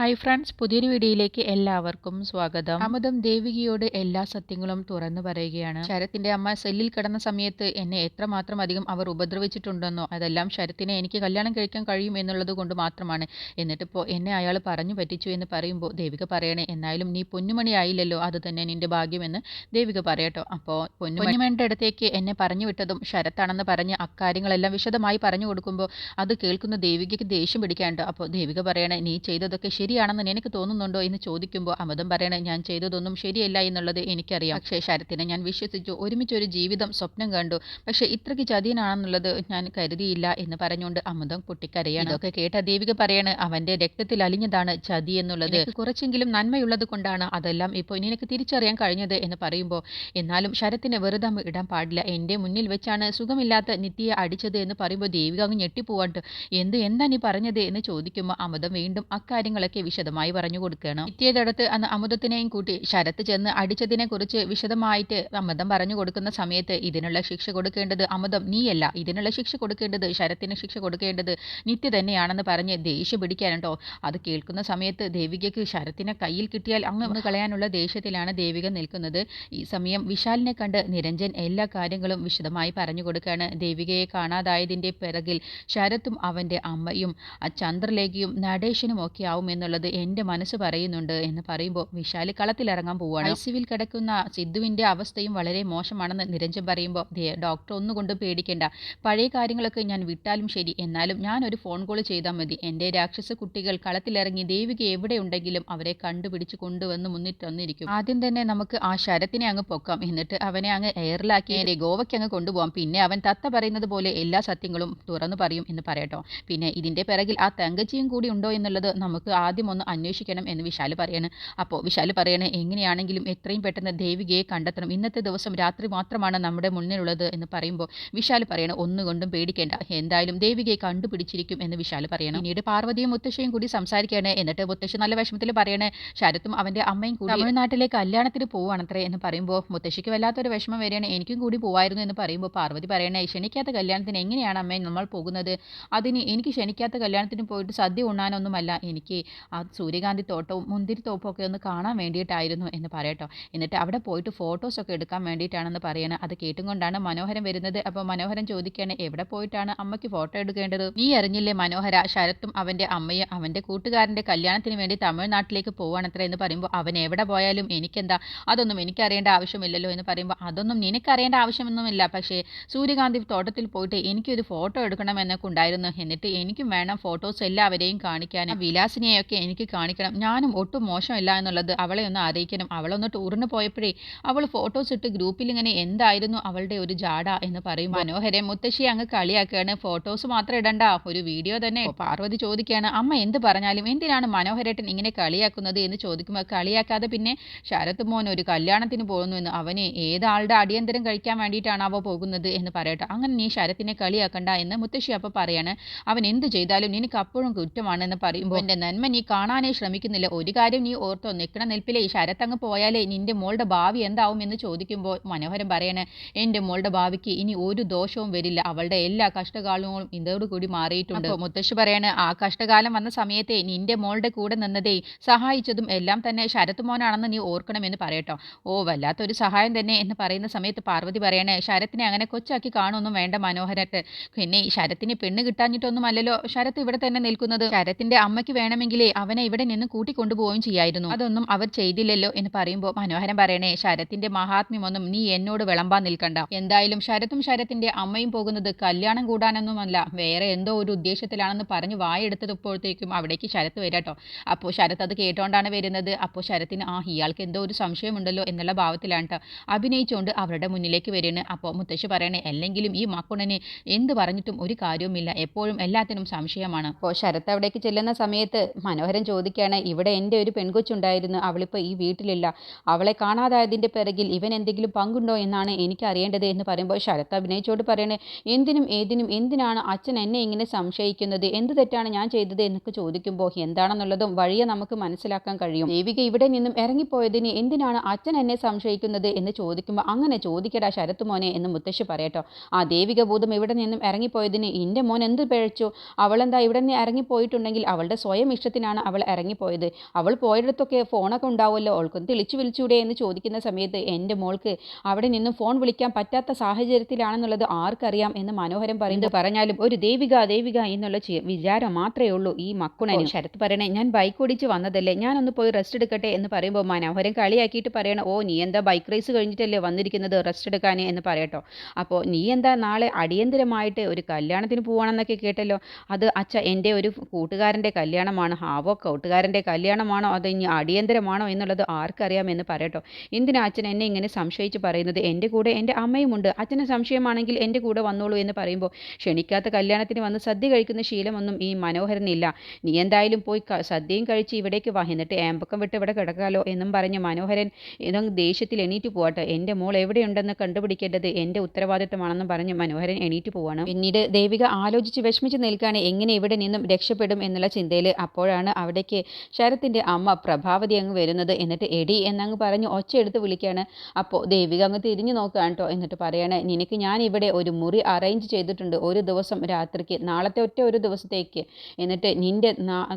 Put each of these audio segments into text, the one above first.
Hi friends പുതിയൊരു വീഡിയോയിലേക്ക് എല്ലാവർക്കും സ്വാഗതം. അമൃതം ദേവികയോട് എല്ലാ സത്യങ്ങളും തുറന്നു പറയുകയാണ്. ശരത്തിന്റെ അമ്മ സെല്ലിൽ കിടന്ന സമയത്ത് എന്നെ എത്രമാത്രം അധികം അവർ ഉപദ്രവിച്ചിട്ടുണ്ടെന്നോ അതെല്ലാം ശരത്തിനെ എനിക്ക് കല്യാണം കഴിക്കാൻ കഴിയും എന്നുള്ളത് കൊണ്ട് മാത്രമാണ്. എന്നിട്ടിപ്പോൾ എന്നെ അയാൾ പറഞ്ഞു പറ്റിച്ചു എന്ന് പറയുമ്പോൾ ദേവിക പറയണേ എന്നാലും നീ പൊന്നുമണി ആയില്ലല്ലോ അത് തന്നെ നിന്റെ ഭാഗ്യമെന്ന് ദേവിക പറയട്ടോ. അപ്പോൾ പൊന്നുമണിയുടെ അടുത്തേക്ക് എന്നെ പറഞ്ഞു വിട്ടതും ശരത്താണെന്ന് പറഞ്ഞ് അക്കാര്യങ്ങളെല്ലാം വിശദമായി പറഞ്ഞു കൊടുക്കുമ്പോൾ അത് കേൾക്കുന്ന ദേവികയ്ക്ക് ദേഷ്യം പിടിക്കാണ്ടോ അപ്പോൾ ദേവിക പറയണേ നീ ചെയ്തതൊക്കെ ശരിയാണെന്ന് എനിക്ക് തോന്നുന്നുണ്ടോ എന്ന് ചോദിക്കുമ്പോൾ അമൃതം പറയണേ ഞാൻ ചെയ്തതൊന്നും ശരിയല്ല എന്നുള്ളത് എനിക്കറിയാം. പക്ഷേ ശരത്തിനെ ഞാൻ വിശ്വസിച്ചു. ഒരുമിച്ചൊരു ജീവിതം സ്വപ്നം കണ്ടു. പക്ഷേ ഇത്രയ്ക്ക് ചതിയനാണെന്നുള്ളത് ഞാൻ കരുതിയില്ല എന്ന് പറഞ്ഞുകൊണ്ട് അമൃതം പൊട്ടിക്കരയാണ്. ഇതൊക്കെ കേട്ട ദേവിക പറയാണ് അവന്റെ രക്തത്തിൽ അലിഞ്ഞതാണ് ചതി എന്നുള്ളത്. കുറച്ചെങ്കിലും നന്മയുള്ളത് കൊണ്ടാണ് അതെല്ലാം ഇപ്പോൾ നിനക്ക് തിരിച്ചറിയാൻ കഴിഞ്ഞത് എന്ന് പറയുമ്പോൾ എന്നാലും ശരത്തിനെ വെറുതെ ഇടാൻ പാടില്ല. എന്റെ മുന്നിൽ വെച്ചാണ് സുഖമില്ലാത്ത നിത്യയെ അടിച്ചത് എന്ന് പറയുമ്പോൾ ദേവിക അങ്ങ് ഞെട്ടിപ്പോവാണ്ട് എന്ത് എന്താ നീ പറഞ്ഞത്? എന്ന് ചോദിക്കുമ്പോൾ അമൃതം വീണ്ടും അക്കാര്യങ്ങളൊക്കെ വിശദമായി പറഞ്ഞു കൊടുക്കണം നിത്യയുടെ അന്ന് അമുദത്തിനെയും കൂട്ടി ശരത്ത് ചെന്ന് അടിച്ചതിനെ കുറിച്ച് വിശദമായിട്ട് അമൃതം പറഞ്ഞു കൊടുക്കുന്ന സമയത്ത് ഇതിനുള്ള ശിക്ഷ കൊടുക്കേണ്ടത് അമൃതം നീയല്ല. ഇതിനുള്ള ശിക്ഷ കൊടുക്കേണ്ടത് ശരത്തിന് ശിക്ഷ കൊടുക്കേണ്ടത് നിത്യ തന്നെയാണെന്ന് പറഞ്ഞ് ദേഷ്യം പിടിക്കാനുണ്ടോ? അത് കേൾക്കുന്ന സമയത്ത് ദേവികയ്ക്ക് ശരത്തിനെ കയ്യിൽ കിട്ടിയാൽ അങ്ങ് കളയാനുള്ള ദേഷ്യത്തിലാണ് ദേവിക നിൽക്കുന്നത്. ഈ സമയം വിശാലിനെ കണ്ട് നിരഞ്ജൻ എല്ലാ കാര്യങ്ങളും വിശദമായി പറഞ്ഞു കൊടുക്കുകയാണ്. ദേവികയെ കാണാതായതിന്റെ പിറകിൽ ശരത്തും അവന്റെ അമ്മയും ആ ചന്ദ്രലേഖയും നടേശനും ഒക്കെ ആവും എന്നുള്ളത് എന്റെ മനസ്സ് പറയുന്നുണ്ട് എന്ന് പറയുമ്പോൾ വിശാൽ കളത്തിലിറങ്ങാൻ പോവുകയാണ് ഐ സിവിൽ കിടക്കുന്ന സിദ്ധുവിന്റെ അവസ്ഥയും വളരെ മോശമാണെന്ന് നിരഞ്ജൻ പറയുമ്പോൾ ഡോക്ടർ ഒന്നുകൊണ്ടും പേടിക്കേണ്ട. പഴയ കാര്യങ്ങളൊക്കെ ഞാൻ വിട്ടാലും ശരി. എന്നാലും ഞാൻ ഒരു ഫോൺ കോൾ ചെയ്താൽ മതി. എന്റെ രാക്ഷസ കുട്ടികൾ കളത്തിലിറങ്ങി ദേവിക എവിടെ ഉണ്ടെങ്കിലും അവരെ കണ്ടുപിടിച്ച് കൊണ്ടുവന്ന് മുന്നിട്ട് വന്നിരിക്കും ആദ്യം തന്നെ നമുക്ക് ആ ശരത്തിനെ അങ്ങ് പൊക്കാം. എന്നിട്ട് അവനെ അങ്ങ് എയറിലാക്കി എന്റെ ഗോവയ്ക്ക് അങ്ങ് കൊണ്ടുപോകാം പിന്നെ അവൻ തത്ത പറയുന്നത് പോലെ എല്ലാ സത്യങ്ങളും തുറന്നു പറയും എന്ന് പറയട്ടോ. പിന്നെ ഇതിന്റെ പിറകിൽ ആ തങ്കച്ചിയും കൂടി ഉണ്ടോ എന്നുള്ളത് നമുക്ക് ആദ്യം ഒന്ന് അന്വേഷിക്കണം എന്ന് വിശാൽ പറയാണ്. അപ്പോൾ വിശാൽ പറയണേ എങ്ങനെയാണെങ്കിലും എത്രയും പെട്ടെന്ന് ദേവികയെ കണ്ടെത്തണം. ഇന്നത്തെ ദിവസം രാത്രി മാത്രമാണ് നമ്മുടെ മുന്നിലുള്ളത് എന്ന് പറയുമ്പോൾ വിശാൽ പറയണം ഒന്നുകൊണ്ടും പേടിക്കേണ്ട. എന്തായാലും ദേവികയെ കണ്ടുപിടിച്ചിരിക്കും എന്ന് വിശാൽ പറയണം. പിന്നീട് പാർവതിയും മുത്തശ്ശിയും കൂടി സംസാരിക്കുകയാണ്. എന്നിട്ട് മുത്തശ്ശി നല്ല വിഷമത്തിൽ പറയണേ ശരത്തും അവന്റെ അമ്മയും കൂടി തമിഴ്നാട്ടിലെ കല്യാണത്തിന് പോവാണത്രേ എന്ന് പറയുമ്പോൾ മുത്തശ്ശിക്ക് വല്ലാത്തൊരു വിഷമം വരികയാണ്. എനിക്കും കൂടി പോവായിരുന്നു എന്ന് പറയുമ്പോൾ പാർവതി പറയണേ ക്ഷണിക്കാത്ത കല്യാണത്തിന് എങ്ങനെയാണ് അമ്മയും നമ്മൾ പോകുന്നത്? അതിന് എനിക്ക് ക്ഷണിക്കാത്ത കല്യാണത്തിന് പോയിട്ട് സദ്യ ഉണ്ണാനൊന്നുമല്ല. എനിക്ക് ആ സൂര്യകാന്തി തോട്ടവും മുന്തിരിത്തോപ്പും ഒക്കെ ഒന്ന് കാണാൻ വേണ്ടിയിട്ടായിരുന്നു എന്ന് പറയട്ടോ. എന്നിട്ട് അവിടെ പോയിട്ട് ഫോട്ടോസൊക്കെ എടുക്കാൻ വേണ്ടിയിട്ടാണെന്ന് പറയണത് അത് കേട്ടുകൊണ്ടാണ് മനോഹരൻ വരുന്നത്. അപ്പോൾ മനോഹരൻ ചോദിക്കുകയാണ് എവിടെ പോയിട്ടാണ് അമ്മയ്ക്ക് ഫോട്ടോ എടുക്കേണ്ടത്? നീ അറിഞ്ഞില്ലേ മനോഹര ശരത്തും അവന്റെ അമ്മയും അവന്റെ കൂട്ടുകാരന്റെ കല്യാണത്തിന് വേണ്ടി തമിഴ്നാട്ടിലേക്ക് പോവാണത്ര എന്ന് പറയുമ്പോൾ അവൻ എവിടെ പോയാലും എനിക്കെന്താ? അതൊന്നും എനിക്കറിയേണ്ട ആവശ്യമില്ലല്ലോ എന്ന് പറയുമ്പോൾ അതൊന്നും നിനക്കറിയേണ്ട ആവശ്യമൊന്നുമില്ല. പക്ഷേ സൂര്യകാന്തി തോട്ടത്തിൽ പോയിട്ട് എനിക്കൊരു ഫോട്ടോ എടുക്കണം എന്നൊക്കെ ഉണ്ടായിരുന്നു. എന്നിട്ട് എനിക്കും വേണം ഫോട്ടോസ് എല്ലാവരെയും കാണിക്കാൻ. വിലാസിനെയൊക്കെ എനിക്ക് കാണിക്കണം. ഞാനും ഒട്ടും മോശമില്ല എന്നുള്ളത് അവളെ ഒന്ന് അറിയിക്കണം. അവളൊന്ന് ടൂറിന് പോയപ്പോഴേ അവൾ ഫോട്ടോസ് ഇട്ട് ഗ്രൂപ്പിൽ ഇങ്ങനെ എന്തായിരുന്നു അവളുടെ ഒരു ജാട എന്ന് പറയും മനോഹരെ മുത്തശ്ശി അങ്ങ് കളിയാക്കുകയാണ്. ഫോട്ടോസ് മാത്രം ഇടണ്ട. ഒരു വീഡിയോ തന്നെ പാർവതി ചോദിക്കുകയാണ് അമ്മ എന്ത് പറഞ്ഞാലും എന്തിനാണ് മനോഹരേട്ടൻ ഇങ്ങനെ കളിയാക്കുന്നത്? എന്ന് ചോദിക്കുമ്പോൾ കളിയാക്കാതെ പിന്നെ ശരത് മോൻ ഒരു കല്യാണത്തിന് പോകുന്നു എന്ന് അവന് ഏതാളുടെ അടിയന്തരം കഴിക്കാൻ വേണ്ടിയിട്ടാണ് അവ പോകുന്നത്? എന്ന് പറയട്ടെ. അങ്ങനെ നീ ശരത്തിനെ കളിയാക്കണ്ട എന്ന് മുത്തശ്ശി അപ്പോൾ പറയാണ്. അവൻ എന്ത് ചെയ്താലും നിനക്ക് അപ്പോഴും കുറ്റമാണെന്ന് പറയുമ്പോൾ എന്റെ നന്മ നീ കാണാനേ ശ്രമിക്കുന്നില്ല. ഒരു കാര്യം നീ ഓർത്തോ നിൽക്കണ നിൽപ്പിലെ ഈ ശരത്തങ്ങ് പോയാലേ നിന്റെ മോളുടെ ഭാവി എന്താവും എന്ന് ചോദിക്കുമ്പോൾ മനോഹരം പറയണേ എന്റെ മോളുടെ ഭാവിക്ക് ഇനി ഒരു ദോഷവും വരില്ല. അവളുടെ എല്ലാ കഷ്ടകാലങ്ങളും ഇതോടുകൂടി മാറിയിട്ടുണ്ട്. മുത്തശ്ശി പറയണേ ആ കഷ്ടകാലം വന്ന സമയത്തെ നിന്റെ മോളുടെ കൂടെ നിന്നതേ സഹായിച്ചതും എല്ലാം തന്നെ ശരത് മോനാണെന്ന് നീ ഓർക്കണമെന്ന് പറയട്ടോ. ഓ വല്ലാത്തൊരു സഹായം തന്നെ എന്ന് പറയുന്ന സമയത്ത് പാർവതി പറയണേ ശരത്തിനെ അങ്ങനെ കൊച്ചാക്കി കാണുമൊന്നും വേണ്ട മനോഹരട്ട് പിന്നെ ഈ ശരത്തിന് പെണ്ണ് കിട്ടാഞ്ഞിട്ടൊന്നുമല്ലല്ലോ ശരത്ത് ഇവിടെ തന്നെ നിൽക്കുന്നത്. ശരത്തിന്റെ അമ്മയ്ക്ക് വേണമെങ്കിലേ അവനെ ഇവിടെ നിന്ന് കൂട്ടിക്കൊണ്ടുപോവുകയും ചെയ്യായിരുന്നു. അതൊന്നും അവർ ചെയ്തില്ലല്ലോ എന്ന് പറയുമ്പോൾ മനോഹരൻ പറയണേ ശരത്തിന്റെ മഹാത്മ്യമൊന്നും നീ എന്നോട് വിളമ്പാൻ നിൽക്കണ്ട. എന്തായാലും ശരത്തും ശരത്തിന്റെ അമ്മയും പോകുന്നത് കല്യാണം കൂടാനൊന്നുമല്ല. വേറെ എന്തോ ഒരു ഉദ്ദേശത്തിലാണെന്ന് പറഞ്ഞ് വായെടുത്തപ്പോഴത്തേക്കും അവിടേക്ക് ശരത്ത് വരാട്ടോ അപ്പോൾ ശരത്ത് അത് കേട്ടോണ്ടാണ് വരുന്നത്. അപ്പോൾ ശരത്തിന് ആ ഇയാൾക്ക് എന്തോ ഒരു സംശയമുണ്ടല്ലോ എന്നുള്ള ഭാവത്തിലാണ് കേട്ടോ അഭിനയിച്ചുകൊണ്ട് അവരുടെ മുന്നിലേക്ക് വരുന്നത് അപ്പോൾ മുത്തശ്ശി പറയണേ അല്ലെങ്കിലും ഈ മക്കുണന് എന്ത് പറഞ്ഞിട്ടും ഒരു കാര്യവുമില്ല. എപ്പോഴും എല്ലാത്തിനും സംശയമാണ്. അപ്പോൾ ശരത്ത് അവിടേക്ക് ചെല്ലുന്ന സമയത്ത് മനോഹരൻ ചോദിക്കുകയാണ് ഇവിടെ എന്റെ ഒരു പെൺകൊച്ചുണ്ടായിരുന്നു അവളിപ്പോൾ ഈ വീട്ടിലില്ല. അവളെ കാണാതായതിന്റെ പിറകിൽ ഇവൻ എന്തെങ്കിലും പങ്കുണ്ടോ എന്നാണ് എനിക്ക് അറിയേണ്ടത് എന്ന് പറയുമ്പോൾ ശരത് അഭിനയിച്ചോട് പറയണേ എന്തിനും ഏതിനും എന്തിനാണ് അച്ഛൻ എന്നെ ഇങ്ങനെ സംശയിക്കുന്നത്? എന്ത് തെറ്റാണ് ഞാൻ ചെയ്തത്? എന്നൊക്കെ ചോദിക്കുമ്പോൾ എന്താണെന്നുള്ളതും വഴിയെ നമുക്ക് മനസ്സിലാക്കാൻ കഴിയും. ദേവിക ഇവിടെ നിന്നും ഇറങ്ങിപ്പോയതിന് എന്തിനാണ് അച്ഛൻ എന്നെ സംശയിക്കുന്നത്? എന്ന് ചോദിക്കുമ്പോൾ അങ്ങനെ ചോദിക്കടാ ശരത്ത് മോനെ എന്ന് മുത്തശ്ശി പറയട്ടോ. ആ ദേവിക ഭൂതം ഇവിടെ നിന്നും ഇറങ്ങിപ്പോയതിന് എന്റെ മോൻ എന്ത് പിഴച്ചു അവളെന്താ ഇവിടെ നിന്ന് ഇറങ്ങിപ്പോയിട്ടുണ്ടെങ്കിൽ അവളുടെ സ്വയം ഇഷ്ടത്തിനാണ് എന്തിനാണ് അവൾ ഇറങ്ങിപ്പോയത്. അവൾ പോയിടത്തൊക്കെ ഫോണൊക്കെ ഉണ്ടാവുമല്ലോ. അവൾക്കൊന്ന് തെളിച്ചു വിളിച്ചൂടെ എന്ന് ചോദിക്കുന്ന സമയത്ത് എന്റെ മോൾക്ക് അവിടെ നിന്നും ഫോൺ വിളിക്കാൻ പറ്റാത്ത സാഹചര്യത്തിലാണെന്നുള്ളത് ആർക്കറിയാം എന്ന് മനോഹരം പറയുന്നത് പറഞ്ഞാലും ഒരു ദേവിക ദേവിക എന്നുള്ള വിചാരം മാത്രമേ ഉള്ളൂ ഈ മക്കുണന്. ശരത്ത് പറയണേ ഞാൻ ബൈക്ക് ഓടിച്ച് വന്നതല്ലേ? ഞാനൊന്ന് പോയി റെസ്റ്റ് എടുക്കട്ടെ എന്ന് പറയുമ്പോൾ മനോഹരം കളിയാക്കിയിട്ട് പറയണം ഓ നീ എന്താ ബൈക്ക് റേസ് കഴിഞ്ഞിട്ടല്ലേ വന്നിരിക്കുന്നത്? റെസ്റ്റ് എടുക്കാൻ എന്ന് പറയട്ടോ അപ്പോൾ നീ എന്താ നാളെ അടിയന്തരമായിട്ട് ഒരു കല്യാണത്തിന് പോവാണെന്നൊക്കെ കേട്ടല്ലോ? അത് അച്ഛ എന്റെ ഒരു കൂട്ടുകാരന്റെ കല്യാണമാണ്. ഹാവോ കൂട്ടുകാരന്റെ കല്യാണമാണോ അത് ഇനി അടിയന്തരമാണോ എന്നുള്ളത് ആർക്കറിയാമെന്ന് പറയട്ടോ. എന്തിനാ അച്ഛൻ എന്നെ ഇങ്ങനെ സംശയിച്ച് പറയുന്നത്? എന്റെ കൂടെ എന്റെ അമ്മയുമുണ്ട്. അച്ഛന് സംശയമാണെങ്കിൽ എന്റെ കൂടെ വന്നോളൂ എന്ന് പറയുമ്പോൾ ക്ഷണിക്കാത്ത കല്യാണത്തിന് വന്ന് സദ്യ കഴിക്കുന്ന ശീലമൊന്നും ഈ മനോഹരനില്ല. നീ എന്തായാലും പോയി സദ്യയും കഴിച്ച് ഇവിടേക്ക് വാ. എന്നിട്ട് ഏമ്പക്കം വിട്ട് ഇവിടെ കിടക്കാലോ എന്നും പറഞ്ഞ് മനോഹരൻ ഇതങ്ങ് ദേഷ്യത്തിൽ എണീറ്റ് പോകട്ടെ എന്റെ മോൾ എവിടെയുണ്ടെന്ന് കണ്ടുപിടിക്കേണ്ടത് എന്റെ ഉത്തരവാദിത്തമാണെന്നും പറഞ്ഞ് മനോഹരൻ എണീറ്റ് പോവാണ്. പിന്നീട് ദേവിക ആലോചിച്ച് വിഷമിച്ച് നിൽക്കുകയാണ് എങ്ങനെ ഇവിടെ നിന്നും രക്ഷപ്പെടും എന്നുള്ള ചിന്തയിൽ അപ്പോഴാണ് അവിടേക്ക് ശരത്തിന്റെ അമ്മ പ്രഭാവതി അങ്ങ് വരുന്നത്. എന്നിട്ട് എടി എന്നങ്ങ് പറഞ്ഞ് ഒച്ചയെടുത്ത് വിളിക്കുകയാണ്. അപ്പോൾ ദേവിക അങ്ങ് തിരിഞ്ഞു നോക്കുകയാണ് കേട്ടോ എന്നിട്ട് പറയാണ് നിനക്ക് ഞാൻ ഇവിടെ ഒരു മുറി അറേഞ്ച് ചെയ്തിട്ടുണ്ട്. ഒരു ദിവസം രാത്രിക്ക് നാളത്തെ ഒറ്റ ഒരു ദിവസത്തേക്ക്. എന്നിട്ട് നിന്റെ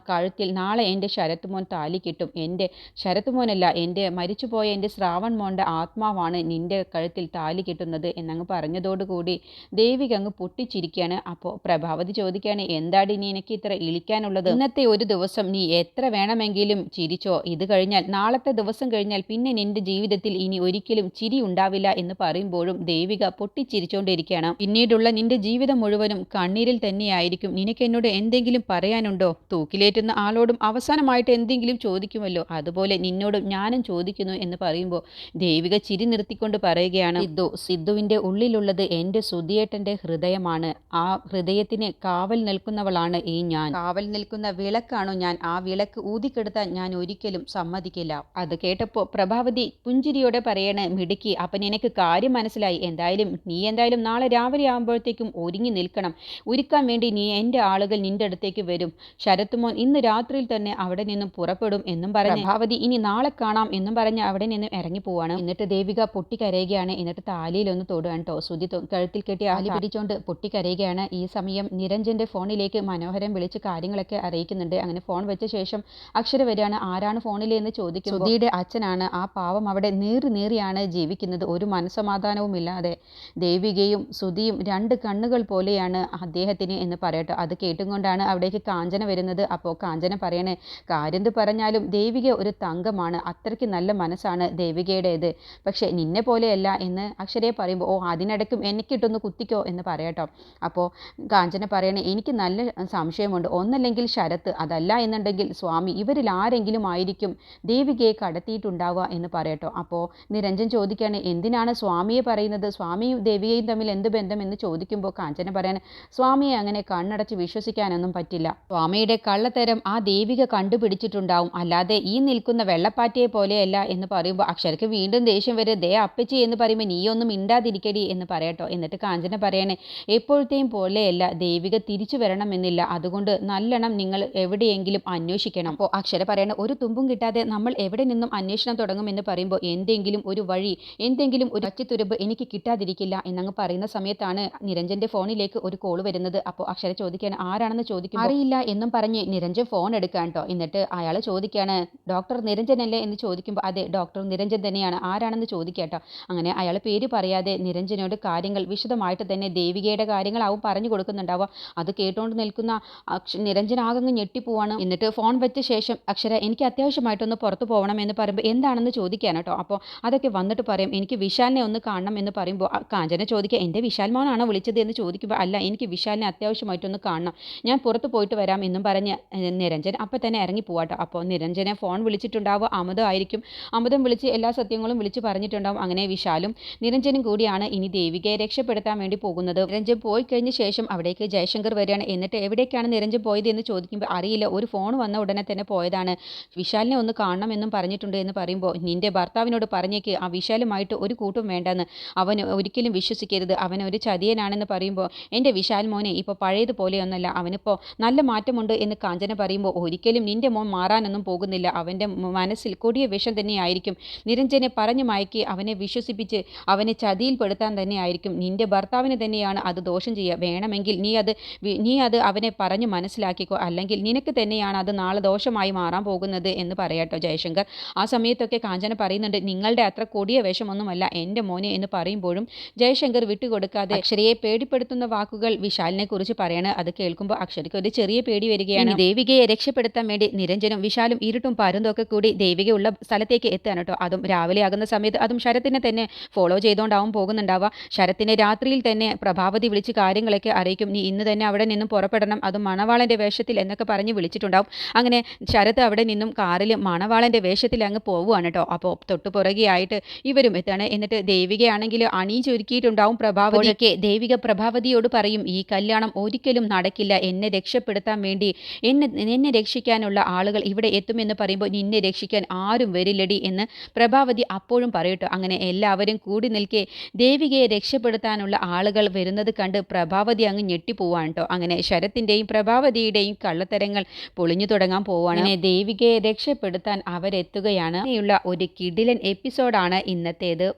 കഴുത്തിൽ നാളെ എന്റെ ശരത്ത് മോൻ താലി കിട്ടും. എന്റെ ശരത്ത് മോനല്ല എന്റെ മരിച്ചുപോയ എന്റെ ശ്രാവൺ മോന്റെ ആത്മാവാണ് നിന്റെ കഴുത്തിൽ താലി കിട്ടുന്നത് എന്നങ്ങ് പറഞ്ഞതോടുകൂടി ദേവിക അങ്ങ് പൊട്ടിച്ചിരിക്കുകയാണ്. അപ്പോൾ പ്രഭാവതി ചോദിക്കുകയാണ് എന്താടി നീ എനിക്ക് ഇത്ര ഇളിക്കാനുള്ളത്? ഇന്നത്തെ ഒരു ദിവസം നീ എത്ര വേണമെങ്കിലും ചിരിച്ചോ. ഇത് കഴിഞ്ഞാൽ നാളത്തെ ദിവസം കഴിഞ്ഞാൽ പിന്നെ നിന്റെ ജീവിതത്തിൽ ഇനി ഒരിക്കലും ചിരി ഉണ്ടാവില്ല എന്ന് പറയുമ്പോഴും ദേവിക പൊട്ടിച്ചിരിച്ചുകൊണ്ടിരിക്കുകയാണ് പിന്നീടുള്ള നിന്റെ ജീവിതം മുഴുവനും കണ്ണീരിൽ തന്നെയായിരിക്കും. നിനക്ക് എന്നോട് എന്തെങ്കിലും പറയാനുണ്ടോ? തൂക്കിലേറ്റുന്ന ആളോടും അവസാനമായിട്ട് എന്തെങ്കിലും ചോദിക്കുമല്ലോ. അതുപോലെ നിന്നോടും ഞാനും ചോദിക്കുന്നു എന്ന് പറയുമ്പോൾ ദേവിക ചിരി നിർത്തിക്കൊണ്ട് പറയുകയാണ് സിദ്ധു സിദ്ധുവിന്റെ ഉള്ളിലുള്ളത് എന്റെ സുധിയേട്ടന്റെ ഹൃദയമാണ്. ആ ഹൃദയത്തിന് കാവൽ നിൽക്കുന്നവളാണ് ഈ ഞാൻ. കാവൽ നിൽക്കുന്ന വിളക്കാണോ ഞാൻ ആ വിളക്ക് ഊതിക്കെടുത്താൻ ഞാൻ ഒരിക്കലും സമ്മതിക്കില്ല. അത് കേട്ടപ്പോൾ പ്രഭാവതി പുഞ്ചിരിയോടെ പറയണേ മിടുക്കി അപ്പം നിനക്ക് കാര്യം മനസ്സിലായി. എന്തായാലും നീ എന്തായാലും നാളെ രാവിലെ ആകുമ്പോഴത്തേക്കും ഒരുങ്ങി നിൽക്കണം. ഒരുക്കാൻ വേണ്ടി നീ എന്റെ ആളുകൾ നിന്റെ അടുത്തേക്ക് വരും. ശരത്തുമോൻ ഇന്ന് രാത്രിയിൽ തന്നെ അവിടെ നിന്നും പുറപ്പെടും എന്നും പറഞ്ഞ് പ്രഭാവതി ഇനി നാളെ കാണാം എന്നും പറഞ്ഞ് അവിടെ നിന്നും ഇറങ്ങി പോവാണ്. എന്നിട്ട് ദേവിക പൊട്ടിക്കരയുകയാണ് എന്നിട്ട് താലിയിൽ ഒന്ന് തൊടുകയാണ് കേട്ടോ. സുധി കഴുത്തിൽ കെട്ടി ആലി പിടിച്ചുകൊണ്ട് പൊട്ടിക്കരയുകയാണ് ഈ സമയം നിരഞ്ജന്റെ ഫോണിലേക്ക് മനോഹരം വിളിച്ച് കാര്യങ്ങളൊക്കെ അറിയിക്കുന്നുണ്ട്. അങ്ങനെ ഫോൺ വെച്ച ശേഷം അക്ഷര വരികയാണ് ആരാണ് ഫോണിൽ എന്ന് ചോദിക്കും സുധിയുടെ അച്ഛനാണ്. ആ പാവം അവിടെ നീറി നീറിയാണ് ജീവിക്കുന്നത്. ഒരു മനസ്സമാധാനവും ഇല്ലാതെ ദേവികയും സുധിയും രണ്ട് കണ്ണുകൾ പോലെയാണ് അദ്ദേഹത്തിന് എന്ന് പറയട്ടെ. അത് കേട്ടും കൊണ്ടാണ് അവിടേക്ക് കാഞ്ചന വരുന്നത്. അപ്പോൾ കാഞ്ചന പറയണേ കാര്യന്ത് പറഞ്ഞാലും ദേവിക ഒരു തങ്കമാണ്. അത്രയ്ക്ക് നല്ല മനസ്സാണ് ദേവികയുടേത്. പക്ഷേ നിന്നെ പോലെയല്ല എന്ന് അക്ഷരയെ പറയുമ്പോൾ ഓ അതിനിടയ്ക്കും എനിക്കിട്ടൊന്ന് കുത്തിക്കോ എന്ന് പറയട്ടോ. അപ്പോൾ കാഞ്ചന പറയണേ എനിക്ക് നല്ല സംശയമുണ്ട്. ഒന്നല്ലെങ്കിൽ ശരത്ത്. അതല്ല എന്നുണ്ടെങ്കിൽ സ്വാമി ഇവരിൽ ആരെങ്കിലും ആയിരിക്കും ദേവികയെ കടത്തിയിട്ടുണ്ടാവുക എന്ന് പറയട്ടോ. അപ്പോൾ നിരഞ്ജൻ ചോദിക്കുകയാണ് എന്തിനാണ് സ്വാമിയെ പറയുന്നത്? സ്വാമിയും ദേവികയും തമ്മിൽ എന്ത് ബന്ധം? എന്ന് ചോദിക്കുമ്പോൾ കാഞ്ചന പറയാണ് സ്വാമിയെ അങ്ങനെ കണ്ണടച്ച് വിശ്വസിക്കാനൊന്നും പറ്റില്ല. സ്വാമിയുടെ കള്ളത്തരം ആ ദേവിക കണ്ടുപിടിച്ചിട്ടുണ്ടാവും. അല്ലാതെ ഈ നിൽക്കുന്ന വെള്ളപ്പാറ്റയെ പോലെയല്ല. എന്ന് പറയുമ്പോൾ അക്ഷരക്ക് വീണ്ടും ദേഷ്യം വരെ. ദേ അപ്പച്ചി എന്ന് പറയുമ്പോൾ നീയൊന്നും മിണ്ടാതിരിക്കടി എന്ന് പറയട്ടോ. എന്നിട്ട് കാഞ്ചന പറയണേ എപ്പോഴത്തെയും പോലെയല്ല. ദേവിക തിരിച്ചു വരണമെന്നില്ല. അതുകൊണ്ട് നല്ലോണം നിങ്ങൾ എവിടെയെങ്കിലും അന്വേഷിക്കണം. അപ്പോൾ അക്ഷര പറയണ ഒരു തുമ്പും കിട്ടാതെ നമ്മൾ എവിടെ നിന്നും അന്വേഷണം തുടങ്ങുമെന്ന് പറയുമ്പോൾ എന്തെങ്കിലും ഒരു വഴി എന്തെങ്കിലും ഒരു പച്ചിത്തുരുമ്പ് എനിക്ക് കിട്ടാതിരിക്കില്ല എന്നങ്ങ് പറയുന്ന സമയത്താണ് നിരഞ്ജന്റെ ഫോണിലേക്ക് ഒരു കോൾ വരുന്നത്. അപ്പോൾ അക്ഷര ചോദിക്കുകയാണ് ആരാണെന്ന് ചോദിക്കും അറിയില്ല എന്നും പറഞ്ഞ് നിരഞ്ജൻ ഫോൺ എടുക്കാൻ കേട്ടോ എന്നിട്ട് അയാൾ ചോദിക്കുകയാണ് ഡോക്ടർ നിരഞ്ജൻ അല്ലേ എന്ന് ചോദിക്കുമ്പോൾ അതെ ഡോക്ടർ നിരഞ്ജൻ തന്നെയാണ്. ആരാണെന്ന് ചോദിക്കാട്ടോ അങ്ങനെ അയാൾ പേര് പറയാതെ നിരഞ്ജനോട് കാര്യങ്ങൾ വിശദമായിട്ട് തന്നെ ദേവികയുടെ കാര്യങ്ങളാവും പറഞ്ഞു കൊടുക്കുന്നുണ്ടാവുക. അത് കേട്ടുകൊണ്ട് നിൽക്കുന്ന നിരഞ്ജൻ നിരഞ്ജനാകങ്ങ് ഞെട്ടിപ്പോവാണ്. എന്നിട്ട് ഫോൺ വെച്ച ശേഷം അക്ഷര എനിക്ക് അത്യാവശ്യമായിട്ടൊന്ന് പുറത്ത് പോകണം എന്ന് പറയുമ്പോൾ എന്താണെന്ന് ചോദിക്കാൻ കേട്ടോ അപ്പോൾ അതൊക്കെ വന്നിട്ട് പറയും എനിക്ക് വിശാലിനെ ഒന്ന് കാണണം എന്ന് പറയുമ്പോൾ കാഞ്ചന ചോദിക്കുക എന്റെ വിശാൽ മോനാണോ വിളിച്ചത്? എന്ന് ചോദിക്കുമ്പോൾ അല്ല എനിക്ക് വിശാലിനെ അത്യാവശ്യമായിട്ടൊന്ന് കാണണം. ഞാൻ പുറത്ത് പോയിട്ട് വരാം എന്നും പറഞ്ഞ് നിരഞ്ജൻ അപ്പം തന്നെ ഇറങ്ങി പോവാട്ടോ അപ്പോൾ നിരഞ്ജനെ ഫോൺ വിളിച്ചിട്ടുണ്ടാവുക അമൃതമായിരിക്കും അമൃതം വിളിച്ച് എല്ലാ സത്യങ്ങളും വിളിച്ച് പറഞ്ഞിട്ടുണ്ടാവും. അങ്ങനെ വിശാലും നിരഞ്ജനും കൂടിയാണ് ഇനി ദേവികയെ രക്ഷപ്പെടുത്താൻ വേണ്ടി പോകുന്നത്. നിരഞ്ജൻ പോയി കഴിഞ്ഞ ശേഷം അവിടേക്ക് ജയശങ്കർ വരികയാണ്. എന്നിട്ട് എവിടേക്കാണ് നിരഞ്ജൻ പോയത് എന്ന് ചോദിക്കുമ്പോൾ അറിയില്ല ഒരു ഫോൺ വന്ന ഉടനെ തന്നെ പോയതാണ്. വിശാലിനെ ഒന്ന് കാണണമെന്നും പറഞ്ഞിട്ടുണ്ട് എന്ന് പറയുമ്പോൾ നിന്റെ ഭർത്താവിനോട് പറഞ്ഞേക്ക് ആ വിശാലുമായിട്ട് ഒരു കൂട്ടും വേണ്ടെന്ന്. അവൻ ഒരിക്കലും വിശ്വസിക്കരുത്. അവൻ ഒരു ചതിയനാണെന്ന് പറയുമ്പോൾ എന്റെ വിശാൽ മോനെ ഇപ്പോൾ പഴയതുപോലെയൊന്നല്ല. അവനിപ്പോൾ നല്ല മാറ്റമുണ്ട് എന്ന് കാഞ്ചന പറയുമ്പോൾ ഒരിക്കലും നിന്റെ മോൻ മാറാനൊന്നും പോകുന്നില്ല. അവന്റെ മനസ്സിൽ കൊടിയ വിഷം തന്നെയായിരിക്കും നിരഞ്ജനെ പറഞ്ഞു മയക്കി അവനെ വിശ്വസിപ്പിച്ച് അവനെ ചതിയിൽപ്പെടുത്താൻ തന്നെയായിരിക്കും നിന്റെ ഭർത്താവിന് തന്നെയാണ് അത് ദോഷം ചെയ്യുക. വേണമെങ്കിൽ നീ അത് നീ അത് അവനെ പറഞ്ഞു മനസ്സിലാക്കിക്കോ. അല്ലെങ്കിൽ നിനക്ക് തന്നെ തന്നെയാണ് അത് നാളെ ദോഷമായി മാറാൻ പോകുന്നത് എന്ന് പറയാട്ടോ ജയശങ്കർ. ആ സമയത്തൊക്കെ കാഞ്ചന പറയുന്നുണ്ട് നിങ്ങളുടെ അത്ര കൊടിയ വേഷമൊന്നുമല്ല എന്റെ മോനെ എന്ന് പറയുമ്പോഴും ജയശങ്കർ വിട്ടുകൊടുക്കാതെ അക്ഷരയെ പേടിപ്പെടുത്തുന്ന വാക്കുകൾ വിശാലിനെ കുറിച്ച് പറയാണ്. അത് കേൾക്കുമ്പോൾ അക്ഷരയ്ക്ക് ഒരു ചെറിയ പേടി വരികയാണ്. ദേവികയെ രക്ഷപ്പെടുത്താൻ വേണ്ടി നിരഞ്ജനും വിശാലും ഇരുട്ടും പരുന്തും ഒക്കെ കൂടി ദേവിക ഉള്ള സ്ഥലത്തേക്ക് എത്താണ് കേട്ടോ അതും രാവിലെ ആകുന്ന സമയത്ത് അതും ശരത്തിനെ തന്നെ ഫോളോ ചെയ്തുകൊണ്ടാവും പോകുന്നുണ്ടാവുക. ശരത്തിനെ രാത്രിയിൽ തന്നെ പ്രഭാവതി വിളിച്ച് കാര്യങ്ങളൊക്കെ അറിയിക്കും. നീ ഇന്ന് തന്നെ അവിടെ നിന്നും പുറപ്പെടണം. അതും മണവാളന്റെ വേഷത്തിൽ എന്നൊക്കെ പറഞ്ഞ് വിളിച്ചിട്ടുണ്ടാവും അങ്ങനെ ശരത് അവിടെ നിന്നും കാറിൽ മണവാളന്റെ വേഷത്തിൽ അങ്ങ് പോവുകയാണ് കേട്ടോ. അപ്പോൾ തൊട്ടു പുറകെയായിട്ട് ഇവരും എത്താണ് എന്നിട്ട് ദേവികയാണെങ്കിൽ അണിയിച്ചൊരുക്കിയിട്ടുണ്ടാവും പ്രഭാവതിയൊക്കെ ദേവിക പ്രഭാവതിയോട് പറയും ഈ കല്യാണം ഒരിക്കലും നടക്കില്ല. എന്നെ രക്ഷപ്പെടുത്താൻ വേണ്ടി എന്നെ എന്നെ രക്ഷിക്കാനുള്ള ആളുകൾ ഇവിടെ എത്തുമെന്ന് പറയുമ്പോൾ നിന്നെ രക്ഷിക്കാൻ ആരും വരില്ലടി എന്ന് പ്രഭാവതി അപ്പോഴും പറയട്ടോ. അങ്ങനെ എല്ലാവരും കൂടി നിൽക്കെ ദേവികയെ രക്ഷപ്പെടുത്താനുള്ള ആളുകൾ വരുന്നത് കണ്ട് പ്രഭാവതി അങ്ങ് ഞെട്ടിപ്പോവാണ് കേട്ടോ. അങ്ങനെ ശരത്തിന്റെയും പ്രഭാവതിയുടെയും കള്ളത്തരങ്ങൾ പൊളിഞ്ഞു തുടങ്ങാൻ പോവുകയാണ്. അങ്ങനെ ദേവികയെ രക്ഷപ്പെടുത്താൻ അവരെത്തുകയാണ്. ഇങ്ങനെയുള്ള ഒരു കിടിലൻ എപ്പിസോഡാണ് ഇന്നത്തേത്.